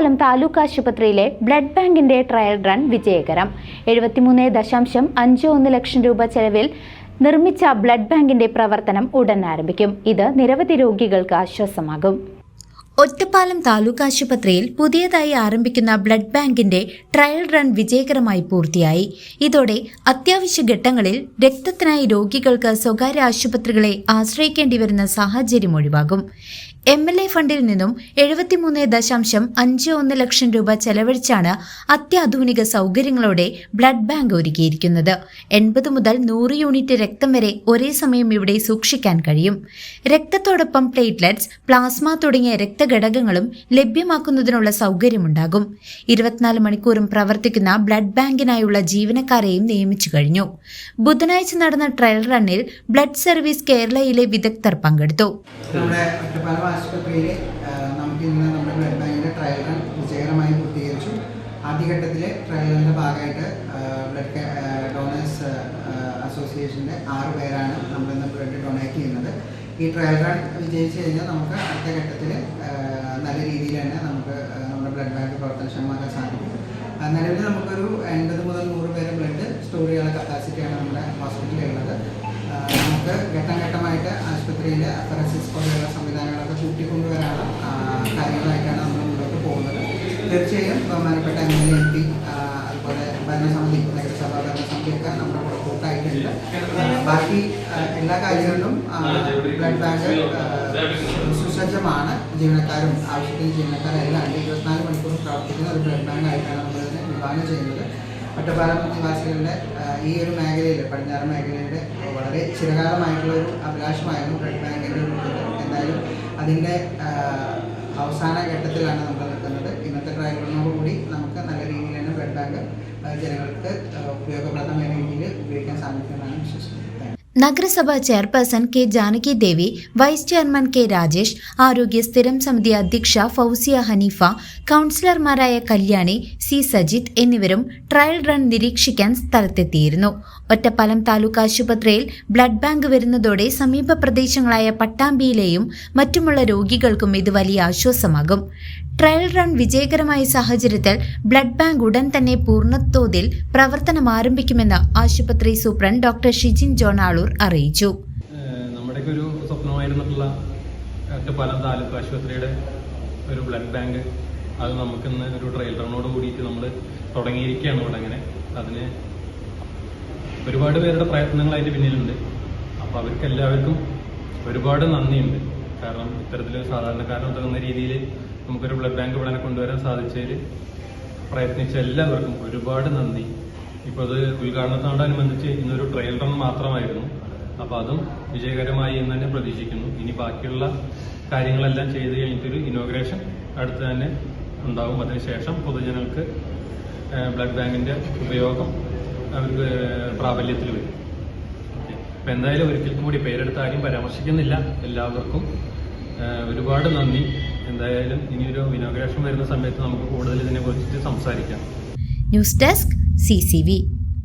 ഒറ്റപ്പാലം താലൂക്ക് ആശുപത്രിയിലെ ബ്ലഡ് ബാങ്കിന്റെ trial run വിജയകരം. എഴുപത്തിമൂന്ന് ദശാംശം അഞ്ച് ഒന്ന് ലക്ഷം രൂപ ചെലവിൽ നിർമ്മിച്ച ബ്ലഡ് ബാങ്കിന്റെ പ്രവർത്തനം ഉടൻ ആരംഭിക്കും. ഇത് നിരവധി രോഗികൾക്ക് ആശ്വാസമാകും. ഒറ്റപ്പാലം താലൂക്ക് ആശുപത്രിയിൽ പുതിയതായി ആരംഭിക്കുന്ന ബ്ലഡ് ബാങ്കിന്റെ ട്രയൽ റൺ വിജയകരമായി പൂർത്തിയായി. ഇതോടെ അത്യാവശ്യ ഘട്ടങ്ങളിൽ രക്തത്തിനായി രോഗികൾക്ക് സ്വകാര്യ ആശുപത്രികളെ ആശ്രയിക്കേണ്ടി വരുന്ന സാഹചര്യം ഒഴിവാകും. എം എൽ എ ഫണ്ടിൽ നിന്നും എഴുപത്തിമൂന്ന് ദശാംശം അഞ്ച് ഒന്ന് ലക്ഷം രൂപ ചെലവഴിച്ചാണ് അത്യാധുനിക സൗകര്യങ്ങളോടെ ബ്ലഡ് ബാങ്ക് ഒരുക്കിയിരിക്കുന്നത്. എൺപത് മുതൽ നൂറ് യൂണിറ്റ് രക്തം വരെ ഒരേ സമയം ഇവിടെ സൂക്ഷിക്കാൻ കഴിയും. രക്തത്തോടൊപ്പം പ്ലേറ്റ്ലെറ്റ്സ് പ്ലാസ്മ തുടങ്ങിയ രക്തഘടകങ്ങളും ലഭ്യമാക്കുന്നതിനുള്ള സൗകര്യമുണ്ടാകും. ഇരുപത്തിനാല് മണിക്കൂറും പ്രവർത്തിക്കുന്ന ബ്ലഡ് ബാങ്കിനായുള്ള ജീവനക്കാരെയും നിയമിച്ചു കഴിഞ്ഞു. ബുധനാഴ്ച നടന്ന ട്രയൽ റണ്ണിൽ ബ്ലഡ് സർവീസ് കേരളയിലെ വിദഗ്ധർ പങ്കെടുത്തു. നമ്മുടെ ട്രയലിന്റെ ഭാഗമായിട്ട് ബ്ലഡ് ഡോണേഴ്സ് അസോസിയേഷന്റെ ആറ് പേരാണ് നമ്മൾ ഇന്ന് ബ്ലഡ് ഡൊണേറ്റ് ചെയ്യുന്നത് ഈ ട്രയൽ റൺ വിജയിച്ചു കഴിഞ്ഞാൽ നമുക്ക് അടുത്ത ഘട്ടത്തിൽ നല്ല രീതിയിൽ തന്നെ നമുക്ക് നമ്മുടെ ബ്ലഡ് ബാങ്ക് പ്രവർത്തനക്ഷമമാക്കാൻ സാധിക്കും. നിലവിൽ നമുക്കൊരു എൺപത് മുതൽ നൂറ് പേര് ബ്ലഡ് സ്റ്റോർ ചെയ്യാനുള്ള കപ്പാസിറ്റിയാണ് നമ്മുടെ ഹോസ്പിറ്റലിൽ ഉള്ളത്. നമുക്ക് ഘട്ടം ഘട്ടമായിട്ട് ആശുപത്രിയിൽ അപ്പറസിസ് പോലെയുള്ള സംവിധാനങ്ങളൊക്കെ കൂട്ടിക്കൊണ്ടുവരാനുള്ള കാര്യങ്ങളായിട്ടാണ് നമ്മൾ മുന്നോട്ട് പോകുന്നത്. തീർച്ചയായും ബഹുമാനപ്പെട്ട എം എൽ എം പി അതുപോലെ ഭരണസമിതി നഗരസഭാ ഭരണസമിതിയൊക്കെ നമ്മുടെ കൂടെ കൂട്ടായിട്ടുണ്ട്. ബാക്കി എല്ലാ കാര്യങ്ങളിലും ബ്ലഡ് ബാങ്ക് സുസജ്ജമാണ്. ജീവനക്കാരും ആവശ്യത്തിന് ജീവനക്കാരെല്ലാം ഉണ്ട്. ഇരുപത്തിനാല് മണിക്കൂർ പ്രവർത്തിക്കുന്ന ഒരു ബ്ലഡ് ബാങ്ക് ആയിട്ടാണ് നമ്മളിതിനെ വിഭാവനം ചെയ്യുന്നത്. ഒറ്റപ്പാലം നിവാസികളുടെ ഈ ഒരു മേഖലയിൽ പടിഞ്ഞാറ് മേഖലയുടെ വളരെ ചിരകാലമായിട്ടുള്ള ഒരു അഭിലാഷമായിരുന്നു ബ്ലഡ് ബാങ്കിന്റെ ഒരു എന്തായാലും അതിന്റെ അവസാന ഘട്ടത്തിലാണ് നമ്മൾ നിൽക്കുന്നത്. ഇന്നത്തെ ട്രയലിനോടുകൂടി നമുക്ക് നല്ല രീതിയിൽ തന്നെ ബ്ലഡ് ബാങ്ക് ജനങ്ങൾക്ക് ഉപയോഗപ്രദമായ രീതിയിൽ ഉപയോഗിക്കാൻ സാധിക്കുമെന്നാണ് വിശ്വസിക്കുന്നത്. നഗരസഭാ chairperson K Janaki Devi vice chairman K Rajesh ആരോഗ്യ സ്ഥിരം സമിതി അധ്യക്ഷ ഫൗസിയ ഹനീഫ കൗൺസിലർമാരായ കല്യാണി സി സജിത് എന്നിവരും ട്രയൽ റൺ നിരീക്ഷിക്കാൻ സ്ഥലത്തെത്തിയിരുന്നു. ഒറ്റപ്പാലം താലൂക്ക് ആശുപത്രിയിൽ ബ്ലഡ് ബാങ്ക് വരുന്നതോടെ സമീപ പ്രദേശങ്ങളായ പട്ടാമ്പിയിലെയും മറ്റുമുള്ള രോഗികൾക്കും ഇത് വലിയ ആശ്വാസമാകും. ട്രയൽ റൺ വിജയകരമായ സാഹചര്യത്തിൽ ബ്ലഡ് ബാങ്ക് ഉടൻ തന്നെ പൂർണതോതിൽ പ്രവർത്തനം ആരംഭിക്കുമെന്ന് ആശുപത്രി superintendent doctor Shijin John Aloor അറിയിച്ചു. നമ്മുടെയൊക്കെ ഒരു സ്വപ്നമായിരുന്നിട്ടുള്ള ഒറ്റപ്പാലം താലൂക്ക് ആശുപത്രിയുടെ ഒരു ബ്ലഡ് ബാങ്ക് അത് നമുക്കിന്ന് ഒരു ട്രയൽ റണ്ണോട് കൂടിയിട്ട് നമ്മൾ തുടങ്ങിയിരിക്കുകയാണ് ഇവിടെ അങ്ങനെ. അതിന് ഒരുപാട് പേരുടെ പ്രയത്നങ്ങൾ അതിന്റെ പിന്നിലുണ്ട്. അപ്പോൾ അവർക്ക് എല്ലാവർക്കും ഒരുപാട് നന്ദിയുണ്ട്. കാരണം ഇത്തരത്തിൽ സാധാരണക്കാരൻ ഉതകുന്ന രീതിയിൽ നമുക്കൊരു ബ്ലഡ് ബാങ്ക് ഇവിടെ കൊണ്ടുവരാൻ സാധിച്ചതിൽ പ്രയത്നിച്ച എല്ലാവർക്കും ഒരുപാട് നന്ദി. ഇപ്പോൾ അത് ഉദ്ഘാടനത്തോടനുബന്ധിച്ച് ഇന്നൊരു ട്രയൽ റൺ മാത്രമായിരുന്നു. അപ്പോൾ അതും വിജയകരമായി എന്ന് തന്നെ പ്രതീക്ഷിക്കുന്നു. ഇനി ബാക്കിയുള്ള കാര്യങ്ങളെല്ലാം ചെയ്ത് കഴിഞ്ഞിട്ടൊരു ഇനോഗ്രേഷൻ അടുത്ത് തന്നെ ഉണ്ടാവും. അതിനുശേഷം പൊതുജനങ്ങൾക്ക് ബ്ലഡ് ബാങ്കിന്റെ ഉപയോഗം അവർക്ക് പ്രാബല്യത്തിൽ വരും. അപ്പം എന്തായാലും ഒരിക്കൽ കൂടി പേരെടുത്ത് ആരും പരാമർശിക്കുന്നില്ല. എല്ലാവർക്കും ഒരുപാട് നന്ദി. എന്തായാലും ഇനിയൊരു ഇനോഗ്രേഷൻ വരുന്ന സമയത്ത് നമുക്ക് കൂടുതൽ ഇതിനെ കുറിച്ചിട്ട് സംസാരിക്കാം ന്യൂസ് ഡെസ്ക് സി